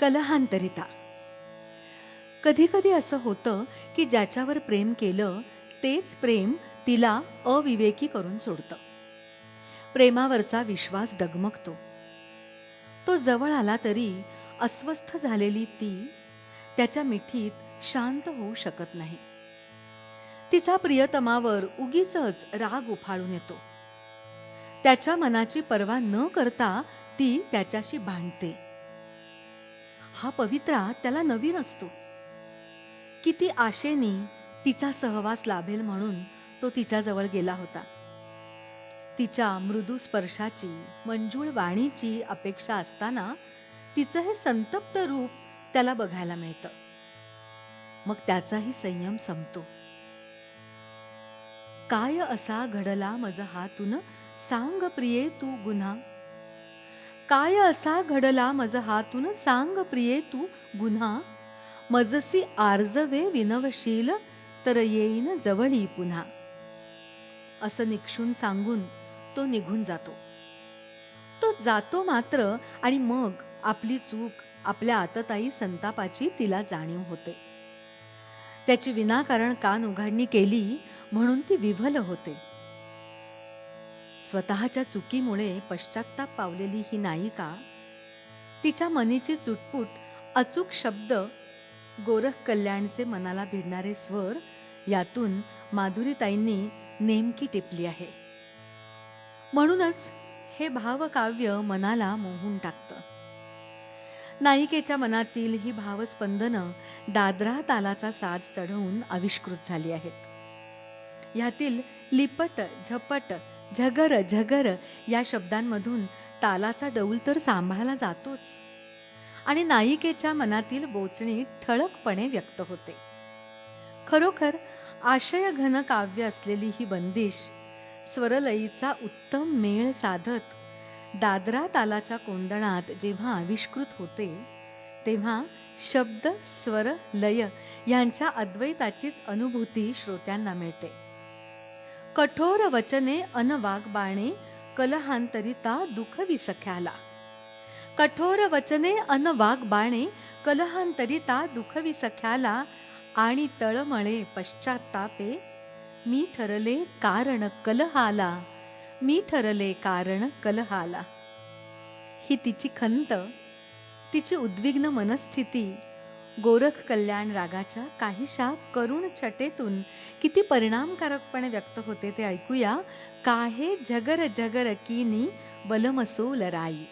कलहांतरिता. कधी कधी असं होतं की ज्याच्यावर प्रेम केलं तेच प्रेम तिला अविवेकी करून सोडतं. प्रेमावरचा विश्वास डगमगतो. तो जवळ आला तरी अस्वस्थ झालेली ती त्याच्या मिठीत शांत होऊ शकत नाही. तिचा प्रियतमावर उगीच राग उफाळून येतो. त्याच्या मनाची पर्वा न करता ती त्याच्याशी भांडते. हा पवित्रा त्याला नवीन असतो. किती आशेनी तिचा सहवास लाभेल म्हणून तो तिच्याजवळ गेला होता. तिच्या मृदू स्पर्शाची मंजूळ वाणीची अपेक्षा असताना तिचं हे संतप्त रूप त्याला बघायला मिळतं. मग त्याचाही संयम संपतो. काय असा घडला मज हातून? सांग प्रिये तू गुन्हा. काय असा घडला मज हातून सांग प्रिये तू गुन्हा? मजसी आर्जवे विनवशील तर येईन जवळी पुन्हा. असं निक्षून सांगून तो निघून जातो. तो जातो मात्र आणि मग आपली चूक आपल्या आतताई संतापाची तिला जाणीव होते. त्याची विनाकारण कान उघडणी केली म्हणून ती विव्हल होते. स्वतःच्या चुकीमुळे पश्चाताप पावलेली ही नायिका तिच्या मनीची चुटपुट अचूक शब्द गोरख कल्याणचे मनाला भिडणारे स्वर यातून माधुरीताईंनी नेमकी टिपली आहे. म्हणूनच हे भावकाव्य मनाला मोहून टाकतं. नायिकेच्या मनातील ही भावस्पंदनं दादरा तालाचा साज चढवून आविष्कृत झाली आहेत. ह्यातील लिपट झपट झगर झगर या शब्दांमधून तालाचा डौल तर सांभाळला जातोच. आणि नायिकेच्या मनातील बोचणी ठळकपणे व्यक्त होते. खरोखर आशयघन काव्य असलेली ही बंदिश स्वरलयीचा उत्तम मेळ साधत दादरा तालाच्या कोंदणात जेव्हा आविष्कृत होते तेव्हा शब्द स्वर लय यांच्या अद्वैताचीच अनुभूती श्रोत्यांना मिळते. कठोर वचने अनवाग बाणे कलहांतरिता दुःख विसख्याला. कठोर वचने अनवाग बाणे कलहांतरिता दुःख विसख्याला आणि तळमळे पश्चातापे मी ठरले कारण कलहाला. मी ठरले कारण कलहाला. ही तिची खंत तिची उद्विग्न मनस्थिती गोरख कल्याण रागाच्या काहीशा करुण छटेतून किती परिणामकारकपणे व्यक्त होते ते ऐकूया. काहे जगर जगर कीनी बलमसूल राई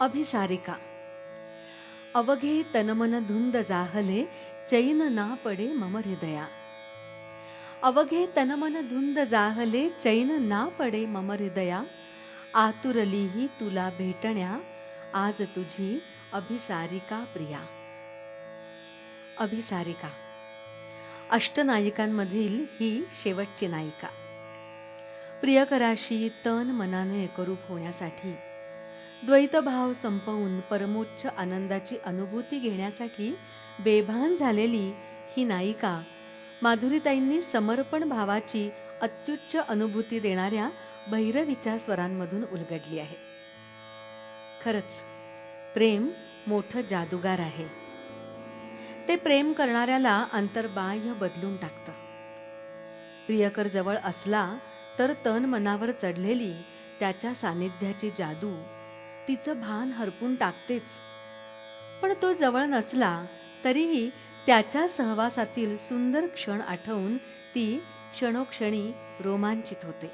अभिसारिका। अवघे तनमन धुंद जाहले चैन ना पडे मम हृदया। अवघे तनमन धुंद जाहले चैन ना पडे मम हृदया। आतुरलीही तुला भेटण्या आज तुझी अभिसारिका प्रिया। अभिसारिका। अष्टनायिकांमधील ही शेवटची नायिका। प्रियकराशी तन मनाने एकरूप होण्यासाठी द्वैतभाव संपवून परमोच्च आनंदाची अनुभूती घेण्यासाठी बेभान झालेली ही नायिका माधुरीताईंनी समर्पण भावाची अत्युच्च अनुभूती देणाऱ्या भैरवीच्या स्वरांमधून उलगडली आहे. खरंच प्रेम मोठं जादूगार आहे. ते प्रेम करणाऱ्याला अंतर्बाह्य बदलून टाकतं. प्रियकर जवळ असला तर तन मनावर चढलेली त्याच्या सानिध्याची जादू तिचं भान हरपून टाकतेच. पण तो जवळ नसला तरीही त्याच्या सहवासातील सुंदर क्षण आठवून ती क्षणोक्षणी रोमांचित होते.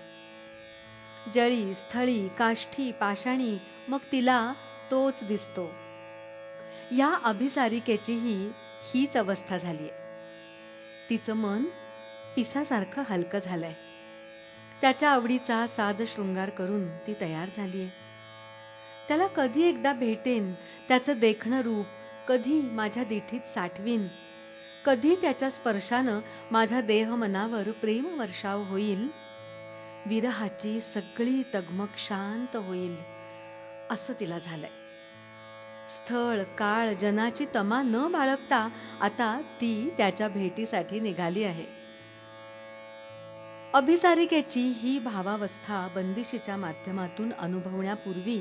जळी स्थळी काष्ठी पाषाणी मग तिला तोच दिसतो. या अभिसारिकेचीही हीच अवस्था झाली आहे तिचं मन पिसासारखं हलकं झालंय. त्याच्या आवडीचा साज शृंगार करून ती तयार झाली आहे त्याला कधी एकदा भेटेन त्याचं देखणं रूप कधी माझ्या दिठीत साठवीन. कधी त्याच्या स्पर्शानं माझ्या देह मनावर प्रेम वर्षाव होईल. विरहाची सगळी तगमग शांत होईल. असं तिला झालंय. स्थळ काळ जनाची तमा न बाळगता आता ती त्याच्या भेटीसाठी निघाली आहे. अभिसारिकेची ही भावावस्था बंदिशीच्या माध्यमातून अनुभवण्यापूर्वी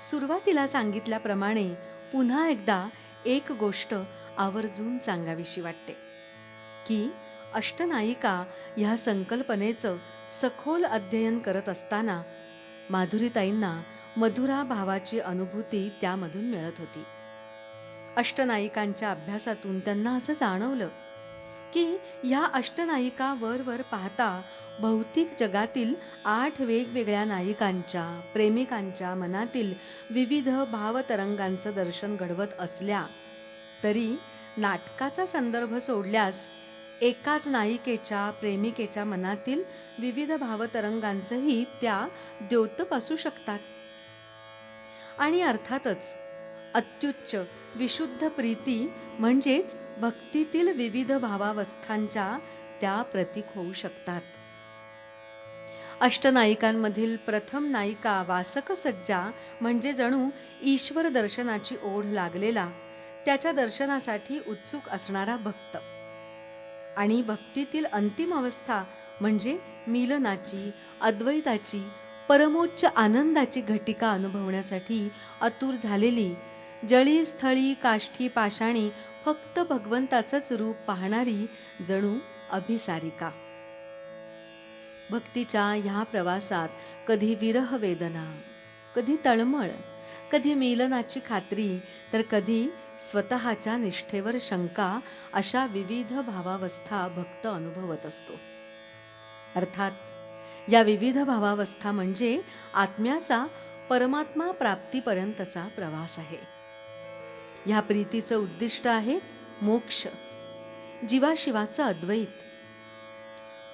सुरुवातीला सांगितल्याप्रमाणे पुन्हा एकदा एक गोष्ट आवर्जून सांगावीशी वाटते की अष्टनायिका ह्या संकल्पनेचं सखोल अध्ययन करत असताना माधुरीताईंना मधुरा भावाची अनुभूती त्यामधून मिळत होती. अष्टनायिकांच्या अभ्यासातून त्यांना असं जाणवलं की ह्या अष्टनायिका वर वर पाहता भौतिक जगातील आठ वेगवेगळ्या नायिकांच्या प्रेमिकांच्या मनातील विविध भावतरंगांचं दर्शन घडवत असल्या तरी नाटकाचा संदर्भ सोडल्यास एकाच नायिकेच्या प्रेमिकेच्या मनातील विविध भावतरंगांचंही त्या द्योतक असू शकतात. आणि अर्थातच अत्युच्च विशुद्ध प्रीती म्हणजेच भक्तीतील विविध भावावस्थांच्या त्या प्रतीक होऊ शकतात. अष्टनायिकांमधील प्रथम नायिका वासक सज्जा म्हणजे जणू ईश्वर दर्शनाची ओढ लागलेला त्याच्या दर्शनासाठी उत्सुक असणारा भक्त. आणि भक्तीतील अंतिम अवस्था म्हणजे मिलनाची अद्वैताची परमोच्च आनंदाची घटिका अनुभवण्यासाठी आतुर झालेली जळी स्थळी काष्ठी पाषाणी फक्त भगवंताचंच रूप पाहणारी जणू अभिसारिका. भक्तीच्या ह्या प्रवासात कधी विरह वेदना कधी तळमळ कधी मिलनाची खात्री तर कधी स्वतःच्या निष्ठेवर शंका अशा विविध भावावस्था भक्त अनुभवत असतो. अर्थात या विविध भावावस्था म्हणजे आत्म्याचा परमात्मा प्राप्तीपर्यंतचा प्रवास आहे. ह्या प्रीतीचं उद्दिष्ट आहे मोक्ष. जीवाशिवाचं अद्वैत.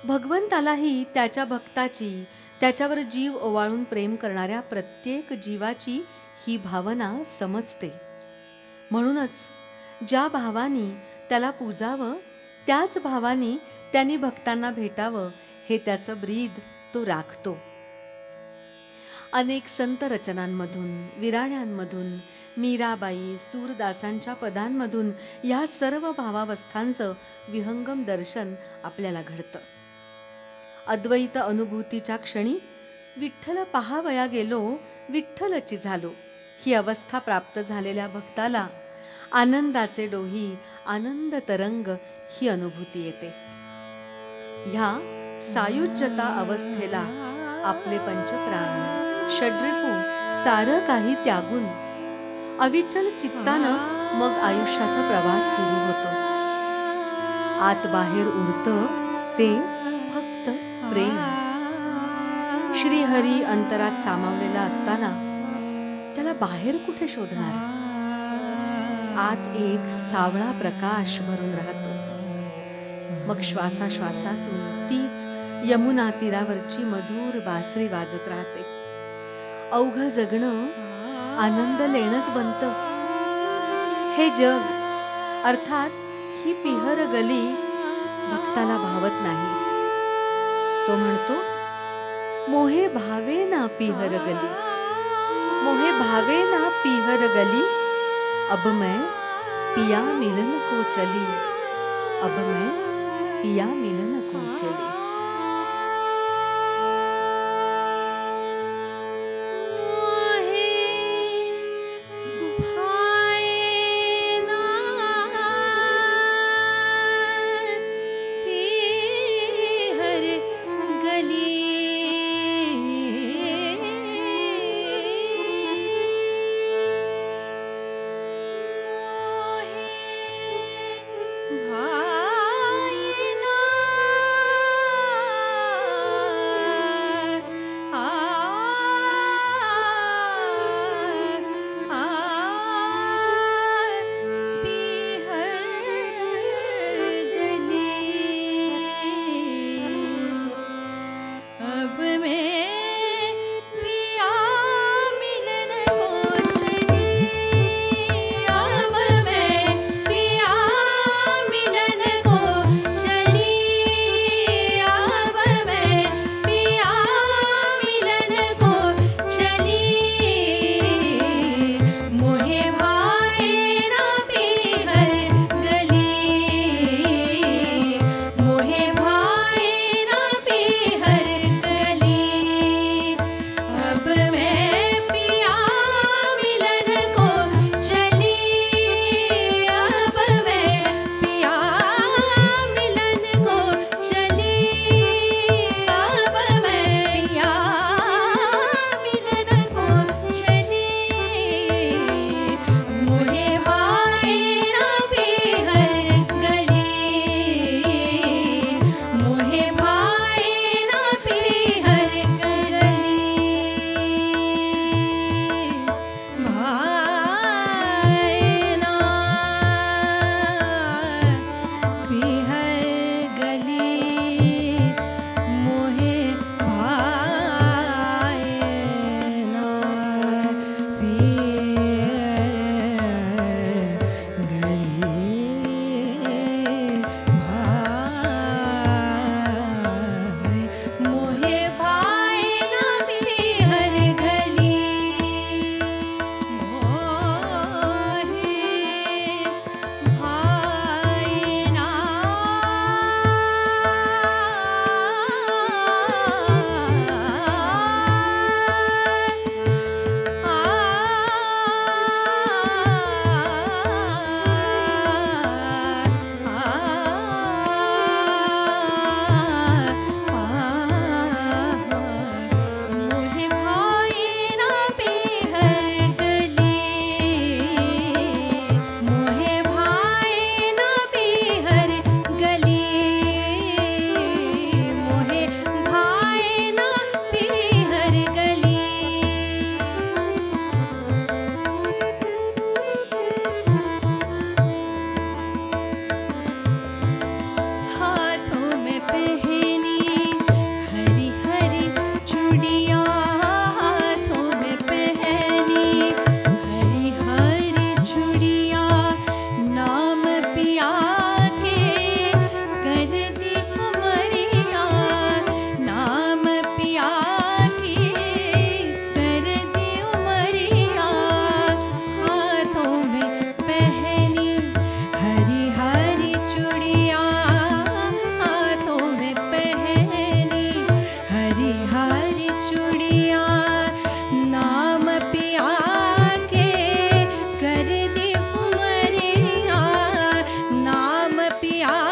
भगवंतालाही त्याच्या भक्ताची त्याच्यावर जीव ओवाळून प्रेम करणाऱ्या प्रत्येक जीवाची ही भावना समजते. म्हणूनच ज्या भावानी त्याला पूजावं त्याच भावानी त्यांनी भक्तांना भेटावं हे त्याचं ब्रीद तो राखतो. अनेक संत रचनांमधून विराण्यांमधून मीराबाई सूरदासांच्या पदांमधून या सर्व भावावस्थांचं विहंगम दर्शन आपल्याला घडतं. अद्वैत अनुभूतीच्या क्षणी विठ्ठल पहावया गेलो विठ्ठलची झालो. ही अवस्था प्राप्त झालेल्या भक्ताला आनंदाचे डोही आनंद तरंग ही अनुभूती येते. ह्या सायुज्यता अवस्थेला आपले पंचप्राण. षड्रिपू सारं काही त्यागून. अविचल चित्तानं मग आयुष्याचा प्रवास सुरू होतो. आत बाहेर उरतं ते फक्त प्रेम. श्रीहरी अंतरात सामावलेला असताना त्याला बाहेर कुठे शोधणार? आत एक सावळा प्रकाश भरून राहतो. मग श्वासाश्वासातून तीच यमुना तीरावरची मधुर बासरी वाजत राहते. अवघ जगणं आनंद लेणंच बनतं. हे जग अर्थात ही पिहर गली भक्ताला भावत नाही. तो म्हणतो मोहे भावे ना पिहर गली मोहे भावे ना पिहर गली अब मैं पिया मिलन को चली अब मैं पिया मिलन को चली. पिया